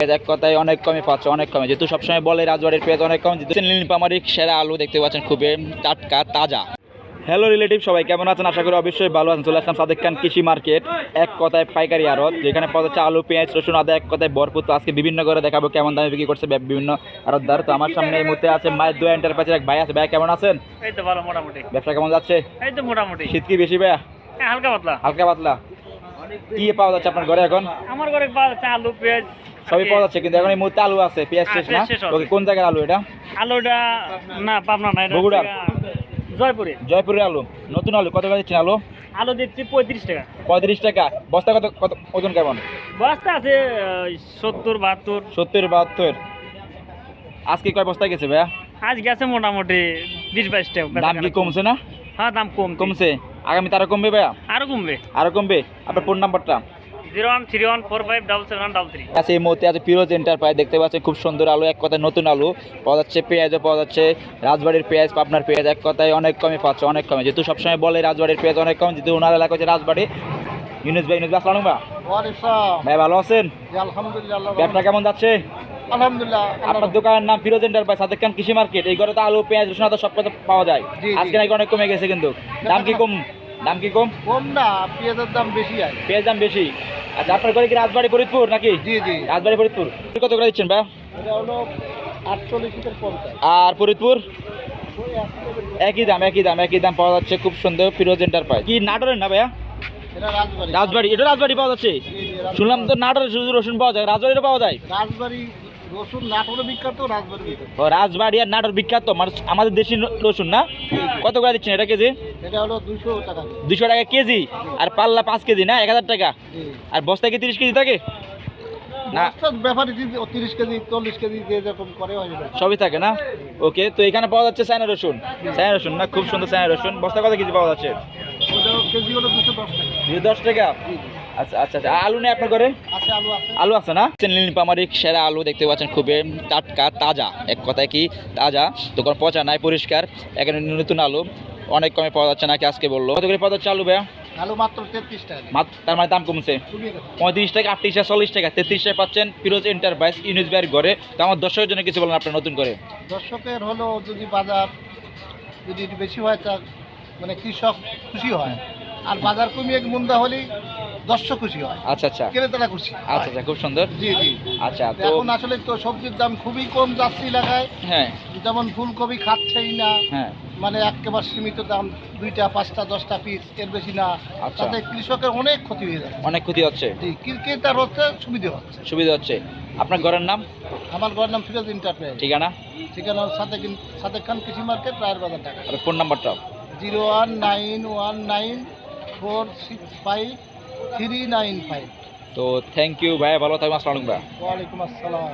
পেঁয়াজ এক কথায় অনেক কমে পাচ্ছে অনেক কমে যেহেতু সবসময় বলে রাজবাড়ির পেঁয়াজ অনেক কম যেহেতু নীলপামারিক সেরা আলু দেখতে পাচ্ছেন খুবই টাটকা তাজা। হ্যালো রিলেটিভ সবাই কেমন আছেন? আশা করি অবশ্যই ভালো আছেন। চলে আসলাম সাদেক খান কৃষি মার্কেট এক কথায় পাইকারি আড়ত যেখানে পাওয়া যাচ্ছে আলু পেঁয়াজ রসুন আদা এক কথায় ভরপুর। তো আজকে বিভিন্ন করে দেখাবো কেমন দামে বিক্রি করছে বিভিন্ন আড়তদার তো আমার সামনে এই মুহূর্তে আছে মায়ের দু এন্টারপ্রাইজের এক ভাই আছে। ভাই কেমন আছেন? এই তো ভালো মোটামুটি। ব্যবসা কেমন যাচ্ছে? এই তো মোটামুটি। শীত কি বেশি ভাইয়া? হ্যাঁ, হালকা পাতলা। হালকা পাতলা। কি পাওয়া যাচ্ছে আপনার ঘরে এখন? আমার ঘরে আলু পেঁয়াজ সবই পাওয়া যাচ্ছে কিন্তু এখন এই মুহূর্তে আলু আছে পেঁয়াজ হ্যাঁ, শেষ না। ওকে কোন জায়গার আলু এটা? আলুটা না পাবনা না বগুড়ার? জয়পুরে। জয়পুরের আলু। নতুন আলু কত করে দিচ্ছেন আলু? আলু দিচ্ছি পঁয়ত্রিশ টাকা। পঁয়ত্রিশ টাকা। বস্তা কত কত ওজন কেমন? বস্তা আছে সত্তর বাহাত্তর। সত্তর বাহাত্তর। আজকে কয় বস্তা গেছে ভাইয়া? আজ গেছে মোটামুটি বিশ বাইশ টাকা। দাম কি কমছে না? হ্যাঁ দাম কম কমছে। আগামীতে আরও কমবে ভাইয়া? আরও কমবে। আরও কমবে? আপনার ফোন নাম্বারটা? আছে এই মুহূর্তে আছে ফিরোজ এন্টারপ্রাইজ দেখতে পাচ্ছেন খুব সুন্দর আলু এক কথায় নতুন আলু। পাওয়া যাচ্ছে পেঁয়াজও পাওয়া যাচ্ছে রাজবাড়ির পেঁয়াজ পাবনার পেঁয়াজ এক কথায় অনেক কমে পাচ্ছে অনেক কমে যেহেতু সবসময় বলে রাজবাড়ির পেঁয়াজ অনেক কম যেহেতু ওনার এলাকা হচ্ছে রাজবাড়ি। ইউনুস ভাই ইউনুস ভাই আসসালামু ভাই। ভালো আছেন? আলহামদুলিল্লাহ ব্যবসা কেমন যাচ্ছে? আলহামদুলিল্লাহ আপনার দোকানের নাম ফিরোজ এন্টারপ্রাইজ সাদেক খান কৃষি মার্কেট? এই ঘরে তো আলু পেঁয়াজ রসুন আদা সব কথা পাওয়া যায়। আজকে নাকি অনেক কমে গেছে কিন্তু। দাম কি কম? দাম কি কম? কম না পেঁয়াজের দাম বেশি পেঁয়াজ দাম বেশি? আচ্ছা আপনার ঘরে কি রাজবাড়ি ফরিদপুর নাকি? জি জি। রাজবাড়ি ফরিদপুর। কত করে দিচ্ছেন ভাই? আর ফরিদপুর? একই দাম একই দাম একই দাম পাওয়া যাচ্ছে খুব সুন্দর ফিরোজ এন্টারপ্রাইজ কি নাটোরের না ভাইয়া? রাজবাড়ি। এটা রাজবাড়ি পাওয়া যাচ্ছে। শুনলাম তো নাটোরের শুধু রসুন পাওয়া যায় রাজবাড়িটা পাওয়া যায়? রাজবাড়ি রসুন নাটোরে বিখ্যাত রাজবাড়ি ও রাজবাড়ি আর নাটোর বিখ্যাত মানে আমাদের দেশি রসুন না? কত করে দিচ্ছেন এটা কেজি? এটা হলো দুশো টাকা। কেজি। দুশো টাকা কেজি? আর পাল্লা পাঁচ কেজি না? এক হাজার টাকা? আর বস্তায় কি তিরিশ কেজি থাকে? না। ব্যাপারে তিরিশ কেজি চল্লিশ কেজি যে যেরকম করে সবই থাকে না? ওকে তো এখানে পাওয়া যাচ্ছে চায়না রসুন। চায়না রসুন না? খুব সুন্দর চায়না রসুন। বস্তা কত কেজি পাওয়া যাচ্ছে? কেজি হলো দুশো দশ টাকা। দুশো দশ টাকা? জি। জি আচ্ছা আচ্ছা আচ্ছা। আলু নেই আপনার ঘরে? আছে আলু আছে। না? নীলপামারিক সেরা আলু দেখতে পাচ্ছেন খুবই টাটকা তাজা। এক কথায় কি? তাজা। তো কোনো পচা নাই পরিষ্কার। এখানে নতুন আলু। অনেক কমে পাওয়া যাচ্ছে নাকি আজকে বলল। কত করে পাওয়া যাচ্ছে আলু ভাইয়া? আলু মাত্র তেত্রিশ টাকা। তার মানে দাম কমছে। পঁয়ত্রিশ টাকা আটত্রিশ টাকা চল্লিশ টাকা তেত্রিশ টাকা পাচ্ছেন ফিরোজ এন্টারপ্রাইজ ইউনিস ভাইয়ের ঘরে। তো আমার দর্শকের জন্য কিছু বলেন আপনার নতুন করে। দর্শকের হলো যদি বাজার যদি বেশি হয় তা মানে কৃষক খুশি হয়। আর বাজার কমিয়ে মন্দা হলেই দর্শক খুশি হয়। আচ্ছা আচ্ছা। ক্রেতারা খুশি আচ্ছা আচ্ছা খুব সুন্দর। জি জি। আচ্ছা তো এখন আসলে তো সবজির দাম খুবই কম যাচ্ছে এলাকায়। হ্যাঁ। যেমন ফুলকপি খাচ্ছেই না। হ্যাঁ। মানে একেবারে সীমিত দাম দুইটা পাঁচটা দশটা পিস এর বেশি না। আচ্ছা। তাতে কৃষকের অনেক ক্ষতি হয়ে যাচ্ছে। অনেক ক্ষতি হচ্ছে। জি ক্রেতার হচ্ছে সুবিধা হচ্ছে। সুবিধা হচ্ছে। আপনার ঘরের নাম? আমার ঘরের নাম ফিরোজ ইন্টারপ্রাইজ ঠিকানা? ঠিকানা সাথে সাদেক খান কৃষি মার্কেট রায়ের বাজার টাকা আর ফোন নাম্বারটা zero one nine one nine four six five three nine five তো থ্যাংক ইউ ভাই ভালো থাকবেন আসসালাম ভাই। ওয়ালাইকুম আসসালাম।